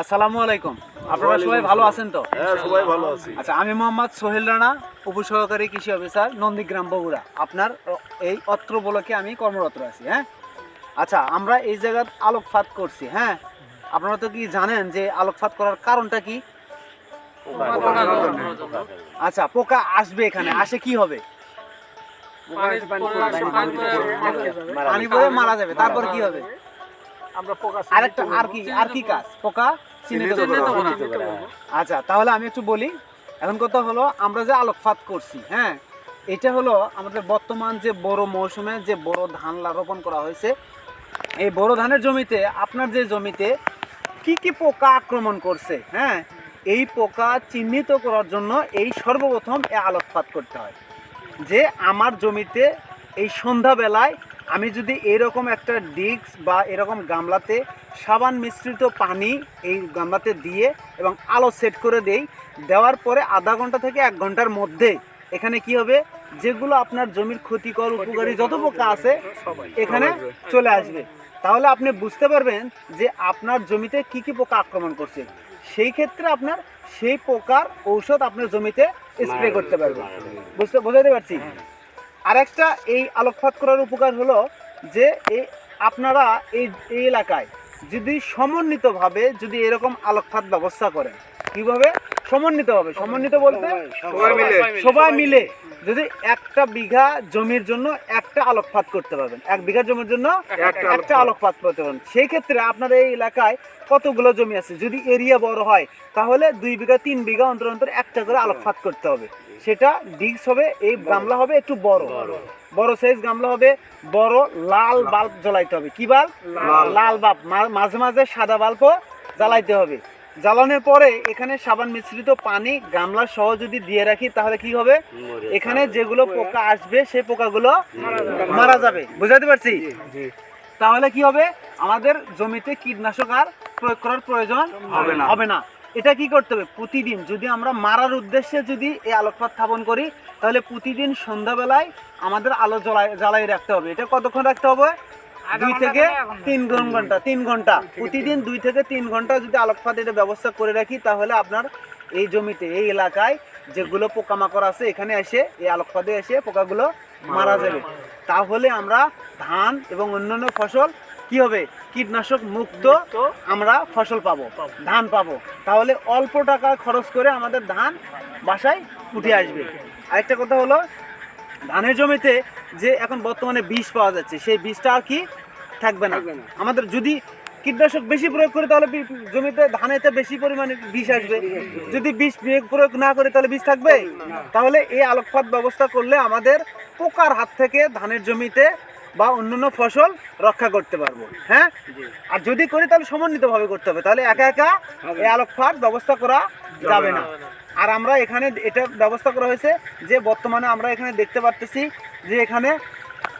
আসসালামু আলাইকুম। আপনারা সবাই ভালো আছেন তো? হ্যাঁ সবাই ভালো আছি। আচ্ছা আমি মোহাম্মদ সোহেল রানা উপসহকারী কৃষি অফিসার নন্দীগ্রাম বগুড়া। আপনার এই অত্র বলকে আমি কর্মরত আছি হ্যাঁ? আচ্ছা আমরা এই জায়গায় আলোকপাত করছি হ্যাঁ? আপনারা তো কি জানেন যে আলোকপাত করার কারণটা কি? আচ্ছা পোকা আসবে এখানে আসে কি হবে? পানি পড়ে মারা যাবে তারপর কি হবে? আমরা পোকা আরেকটা আর কি আর কি কাজ? পোকা চিহ্নিত করা। আচ্ছা তাহলে আমি একটু বলি এখন কথা হলো আমরা যে আলোকপাত করছি হ্যাঁ? এটা হলো আমাদের বর্তমান যে বড় মৌসুমে যে বড় ধান রোপণ করা হয়েছে। এই বড় ধানের জমিতে আপনার যে জমিতে কি কি পোকা আক্রমণ করছে হ্যাঁ? এই পোকা চিহ্নিত করার জন্য এই সর্বপ্রথম এই আলোকপাত করতে হয়। যে আমার জমিতে এই সন্ধ্যাবেলায় আমি যদি এরকম একটা ডিস্ক বা এরকম গামলাতে সাবান মিশ্রিত পানি এই গামলাতে দিয়ে এবং আলো সেট করে দেই, দেওয়ার পরে আধা ঘণ্টা থেকে এক ঘণ্টার মধ্যে এখানে কি হবে? যেগুলো আপনার জমির ক্ষতিকর, উপকারী যত পোকা আছে, এখানে চলে আসবে। তাহলে আপনি বুঝতে পারবেন যে আপনার জমিতে কি কি পোকা আক্রমণ করছে। সেই ক্ষেত্রে আপনার সেই পোকার ঔষধ আপনার জমিতে স্প্রে করতে পারবেন। বুঝতে বোঝাতে পারছি? আরেকটা এই আলোকপাত করার উপকার হলো যে এই আপনারা এই এই এলাকায় যদি সমন্বিতভাবে যদি এরকম আলোকপাত ব্যবস্থা করেন কীভাবে? সমন্বিতভাবে সমন্বিত বলতে সবাই মিলে। সবাই মিলে। যদি একটা বিঘা জমির জন্য একটা আলোকপাত করতে পারবেন। এক বিঘা জমির জন্য একটা একটা আলোকপাত করতে পারবেন। সেই ক্ষেত্রে আপনার এই এলাকায় কতগুলো জমি আছে? যদি এরিয়া বড় হয় তাহলে দুই বিঘা তিন বিঘা অন্তর অন্তর একটা করে আলোকপাত করতে হবে। সেটা ডিস্ক হবে এই গামলা হবে একটু বড়। বড়। সাইজ গামলা হবে বড় লাল বাল্ব জ্বলাইতে হবে। কি বাল্ব? লাল। বাল্ব। মাঝে মাঝে সাদা বাল্বও জ্বালাইতে হবে। জ্বালানোর পরে এখানে সাবান মিশ্রিত পানি গামলা সহ যদি দিয়ে রাখি তাহলে কি হবে? এখানে যেগুলো পোকা আসবে সেই পোকাগুলো মারা যাবে। বুঝাতে পারছি? তাহলে কি হবে? আমাদের জমিতে কীটনাশক আর প্রয়োগ করার প্রয়োজন হবে না। হবে না। এটা কি করতে হবে? প্রতিদিন যদি আমরা মারার উদ্দেশ্যে যদি এই আলোকপাত স্থাপন করি তাহলে প্রতিদিন সন্ধ্যাবেলায় আমাদের আলো জ্বলাই জ্বালাই রাখতে হবে। এটা কতক্ষণ রাখতে হবে? দুই থেকে তিন ঘন- ঘণ্টা তিন ঘণ্টা। প্রতিদিন দুই থেকে তিন ঘণ্টা যদি আলোকপাত এটা ব্যবস্থা করে রাখি তাহলে আপনার এই জমিতে এই এলাকায় যেগুলো পোকামাকড় আছে এখানে এসে এই আলোকপাতে এসে পোকাগুলো মারা যাবে। তাহলে আমরা ধান এবং অন্যান্য ফসল কি হবে? কীটনাশক মুক্ত আমরা ফসল পাবো। ধান পাবো। তাহলে অল্প টাকা খরচ করে আমাদের ধান বাসায় উঠে আসবে। আরেকটা কথা হলো ধানের জমিতে যে এখন বর্তমানে বিষ পাওয়া যাচ্ছে সেই বিষটা আর কি থাকবে না। আমাদের যদি কীটনাশক বেশি প্রয়োগ করি তাহলে জমিতে ধানেতে বেশি পরিমাণে বিষ আসবে। যদি বিষ প্রয়োগ প্রয়োগ না করে তাহলে বিষ থাকবে? তাহলে এই আলোকপাত ব্যবস্থা করলে আমাদের পোকার হাত থেকে ধানের জমিতে বা অন্যান্য ফসল রক্ষা করতে পারব। হ্যাঁ? আর যদি করি তাহলে সমন্বিতভাবে করতে হবে। তাহলে একা একা এই আলোকপাত ব্যবস্থা করা যাবে না। আর আমরা এখানে এটা ব্যবস্থা করা হয়েছে যে বর্তমানে আমরা এখানে দেখতে পারতেছি যে এখানে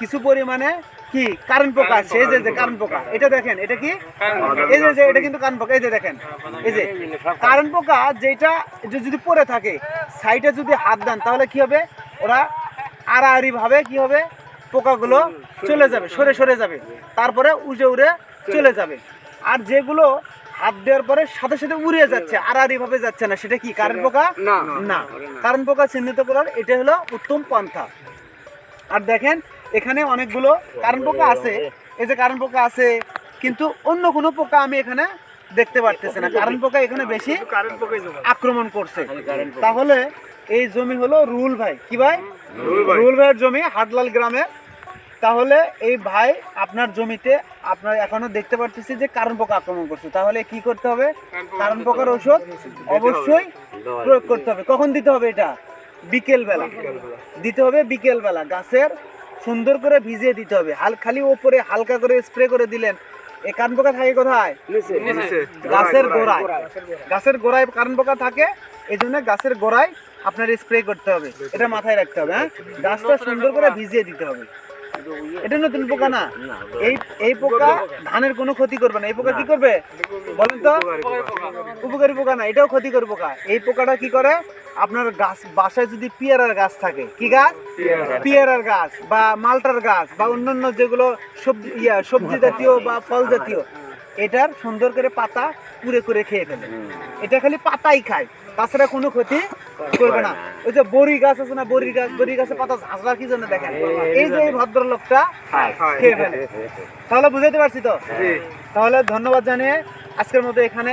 কিছু পরিমাণে কি? কারেন্ট পোকা এই যে যে কারেন্ট পোকা এটা দেখেন এটা কি? এই যে এটা কিন্তু কারেন্ট পোকা এই যে দেখেন এই যে কারেন্ট পোকা যেটা এটা যদি পড়ে থাকে সাইডে যদি হাত দেন তাহলে কি হবে? ওরা আড়াআড়ি ভাবে কি হবে? পোকাগুলো চলে যাবে সরে সরে যাবে। তারপরে উড়ে উড়ে চলে যাবে। আর যেগুলো হাত দেওয়ার পরে সাথে সাথে উড়িয়ে যাচ্ছে আড়াআড়ি ভাবে যাচ্ছে না সেটা কি কারেন্ট পোকা? না না কারেন্ট পোকা চিহ্নিত করার এটা হলো উত্তম পন্থা। আর দেখেন এখানে অনেকগুলো কারেন্ট পোকা আছে। এই যে কারেন্ট পোকা আছে কিন্তু অন্য কোনো পোকা আমি এখানে দেখতে পারতেছি না। কারণ পোকা এখানে বেশি আক্রমণ করছে। তাহলে এই জমি হলো রুল ভাই। কি ভাই? রুল ভাইয়ের জমি হাটলাল গ্রামে। তাহলে এই ভাই আপনার জমিতে আপনার এখনও দেখতে পারতেছি যে কারণ পোকা আক্রমণ করছে। তাহলে কি করতে হবে? কারণ পোকার ওষুধ অবশ্যই প্রয়োগ করতে হবে। কখন দিতে হবে এটা? বিকেল বেলা দিতে হবে বিকেল বেলা গাছের সুন্দর করে ভিজিয়ে দিতে হবে। হাল খালি ওপরে হালকা করে স্প্রে করে দিলেন। এই কারণ পোকা থাকে কোথায়? গাছের গোড়ায় গাছের গোড়ায় কারণ পোকা থাকে এই জন্য গাছের গোড়ায় আপনার স্প্রে করতে হবে। এটা মাথায় রাখতে হবে হ্যাঁ? গাছটা সুন্দর করে ভিজিয়ে দিতে হবে। এটা নতুন পোকা না। এই এই পোকা ধানের কোনো ক্ষতি করবে না। এই পোকা কি করবে? বলেন তো। উপকারী পোকা না এটাও ক্ষতিকর পোকা। এই পোকাটা কি করে? আপনার গাছ বাসায় যদি পিয়ারার গাছ থাকে কি গাছ? পিয়ারার গাছ। বা মালটার গাছ বা অন্যান্য যেগুলো সবজি ইয়া সবজি জাতীয় বা ফল জাতীয় এটার সুন্দর করে পাতা কুড়ে কুড়ে খেয়ে ফেলে। এটা খালি পাতাই খায় তাছাড়া কোনো ক্ষতি করবে না। ওই যে বড়ি গাছ আছে না বড়ি গাছ বড়ি গাছে পাতা ঝাঁঝরা কি জন্য দেখেন? এই যে ভদ্রলোকটা খেয়ে। ফেলে। তাহলে বুঝাইতে পারছি তো? তাহলে ধন্যবাদ জানিয়ে আজকের মতো এখানে